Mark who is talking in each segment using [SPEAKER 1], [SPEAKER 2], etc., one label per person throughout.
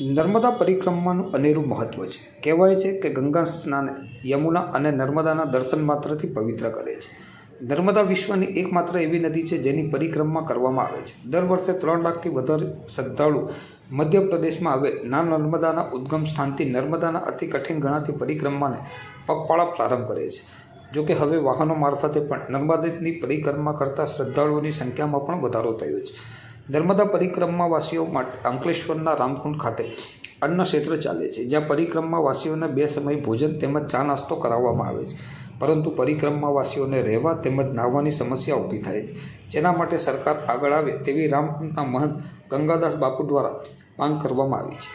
[SPEAKER 1] નર્મદા પરિક્રમાનું અનેરું મહત્વ છે. કહેવાય છે કે ગંગા સ્નાન યમુના અને નર્મદાના દર્શન માત્રથી પવિત્ર કરે છે. નર્મદા વિશ્વની એકમાત્ર એવી નદી છે જેની પરિક્રમા કરવામાં આવે છે. દર વર્ષે ત્રણ લાખથી વધારે શ્રદ્ધાળુ મધ્યપ્રદેશમાં આવે. ના નર્મદાના ઉદ્ગમ સ્થાનથી નર્મદાના અતિ કઠિન ગણાતી પરિક્રમાને પગપાળા પ્રારંભ કરે છે. જોકે હવે વાહનો મારફતે પણ નર્મદાની પરિક્રમા કરતા શ્રદ્ધાળુઓની સંખ્યામાં પણ વધારો થયો છે. નર્મદા પરિક્રમાવાસીઓ માટે અંકલેશ્વરના રામકુંડ ખાતે અન્ન ક્ષેત્ર ચાલે છે, જ્યાં પરિક્રમાવાસીઓને બે સમય ભોજન તેમજ ચા નાસ્તો કરાવવામાં આવે છે. પરંતુ પરિક્રમાવાસીઓને રહેવા તેમજ નાહવાની સમસ્યા ઊભી થાય છે. જેના માટે સરકાર આગળ આવે તેવી રામકુંડના મહંત ગંગાદાસ બાપુ દ્વારા માંગ કરવામાં આવી છે.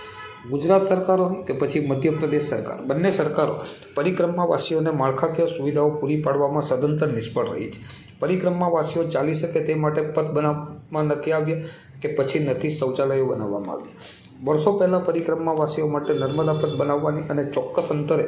[SPEAKER 1] ગુજરાત સરકાર હોય કે પછી મધ્યપ્રદેશ સરકાર, બંને સરકારો પરિક્રમાવાસીઓને માળખાકીય સુવિધાઓ પૂરી પાડવામાં સદંતર નિષ્ફળ રહી છે. પરિક્રમાવાસીઓ ચાલી શકે તે માટે પથ બનાવવામાં નથી આવ્યા કે પછી નથી શૌચાલયો બનાવવામાં આવ્યા. વર્ષો પહેલાં પરિક્રમાવાસીઓ માટે નર્મદા પથ બનાવવાની અને ચોક્કસ અંતરે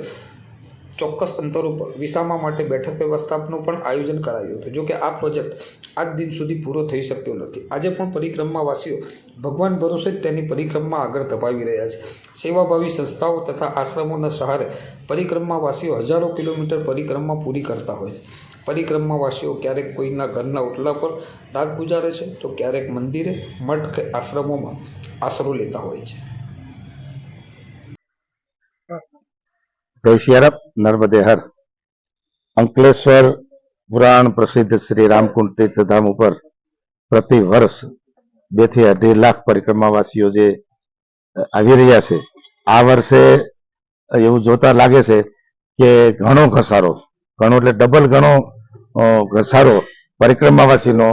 [SPEAKER 1] ચોક્કસ અંતરો ઉપર વિસામા માટે બેઠક વ્યવસ્થાપનું પણ આયોજન કરાયું હતું. જોકે આ પ્રોજેક્ટ આજ દિન સુધી પૂરો થઈ શક્યો નથી. આજે પણ પરિક્રમાવાસીઓ ભગવાન ભરોસે જ તેની પરિક્રમા આગળ ધપાવી રહ્યા છે. સેવાભાવી સંસ્થાઓ તથા આશ્રમોના સહારે પરિક્રમાવાસીઓ હજારો કિલોમીટર પરિક્રમા પૂરી કરતા હોય છે. પરિક્રમાવાસીઓ ક્યારેક કોઈના ઘરના ઓટલા પર રાત ગુજારે છે તો ક્યારેક મંદિરે, મઠ કે આશ્રમોમાં આશરો લેતા હોય છે.
[SPEAKER 2] જય શિયારપ નર્મદે હર અંકલેશ્વર પુરાણ પ્રસિદ્ધ શ્રી રામકુંડ તીર્થધામ ઉપર પ્રતિ વર્ષ બેથી અઢી લાખ પરિક્રમાવાસીઓ જે આવી રહ્યા છે. આ વર્ષે એવું જોતા લાગે છે કે ઘણો ઘસારો, ઘણો એટલે ડબલ ઘણો ઘસારો પરિક્રમાવાસીનો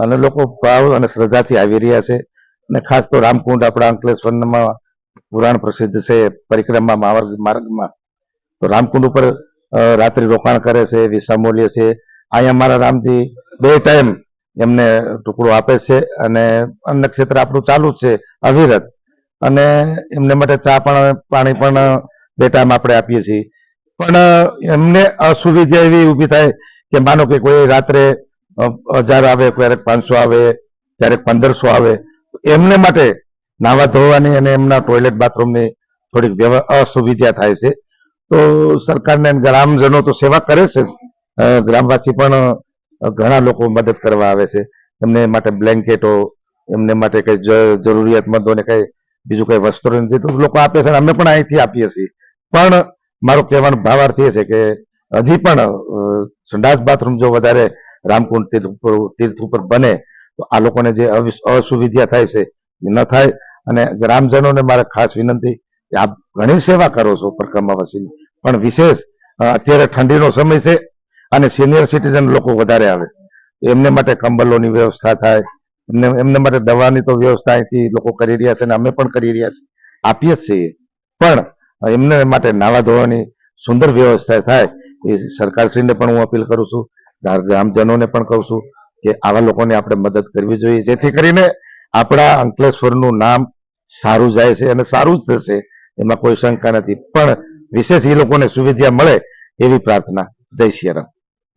[SPEAKER 2] અને લોકો ભાવ અને શ્રદ્ધાથી આવી રહ્યા છે. અને ખાસ તો રામકુંડ આપણા અંકલેશ્વરમાં પુરાણ પ્રસિદ્ધ છે, પરિક્રમા માર્ગમાં. તો રામકુંડ ઉપર રાત્રિ રોકાણ કરે છે વિશ્રામ લે છે. અહીંયા મારા રામજી બે ટાઈમ એમને ટુકડો આપે છે અને અન્ન ક્ષેત્ર આપણું ચાલુ જ છે, અવિરત. અને એમને માટે ચા પણ, પાણી પણ બે ટાઈમ આપણે આપીએ છીએ. પણ એમને અસુવિધા એવી ઊભી થાય કે માનો કે કોઈ રાત્રે હજાર આવે, ક્યારેક પાંચસો આવે, ક્યારેક પંદરસો આવે એમને માટે નાવા ધોવાની અને એમના ટોયલેટ બાથરૂમની થોડીક અસુવિધા થાય છે. તો સરકારને ગ્રામજનો તો સેવા કરે છે. ગ્રામવાસી પણ ઘણા લોકો મદદ કરવા આવે છે. એમને માટે બ્લેન્કેટો, એમને માટે કઈ જરૂરિયાતમંદોને કઈ બીજું કઈ વસ્ત્રો નથી. તો લોકો આપે છે અમે પણ અહીંથી આપીએ છીએ. પણ મારો કહેવાનો ભાવાર્થ એ છે કે હજી પણ સંડાસ બાથરૂમ જો વધારે રામકુંડ તીર્થ ઉપર તીર્થ ઉપર બને, તો આ લોકોને જે અસુવિધા થાય છે એ ન થાય. અને ગ્રામજનોને મારે ખાસ વિનંતી કે આપ ઘણી સેવા કરો છો પરિક્રમાવાસીની પણ વિશેષ અત્યારે ઠંડીનો સમય છે અને સિનિયર સિટીઝન લોકો વધારે આવે છે. એમને માટે કંબલોની વ્યવસ્થા થાય, એમને એમને માટે દવાની તો વ્યવસ્થા અહીંથી લોકો કરી રહ્યા છે અને અમે પણ કરી રહ્યા છીએ. આપીએ જ છીએ. પણ એમને માટે નાવા ધોવાની સુંદર વ્યવસ્થા થાય એ સરકારશ્રીને પણ હું અપીલ કરું છું. ગ્રામજનોને પણ કહું છું કે આવા લોકોને આપણે મદદ કરવી જોઈએ. જેથી કરીને આપણા અંકલેશ્વરનું નામ સારું જાય છે અને સારું જ થશે. એમાં કોઈ શંકા નથી. પણ વિશેષ એ લોકોને સુવિધા મળે એવી પ્રાર્થના. જય સિયારામ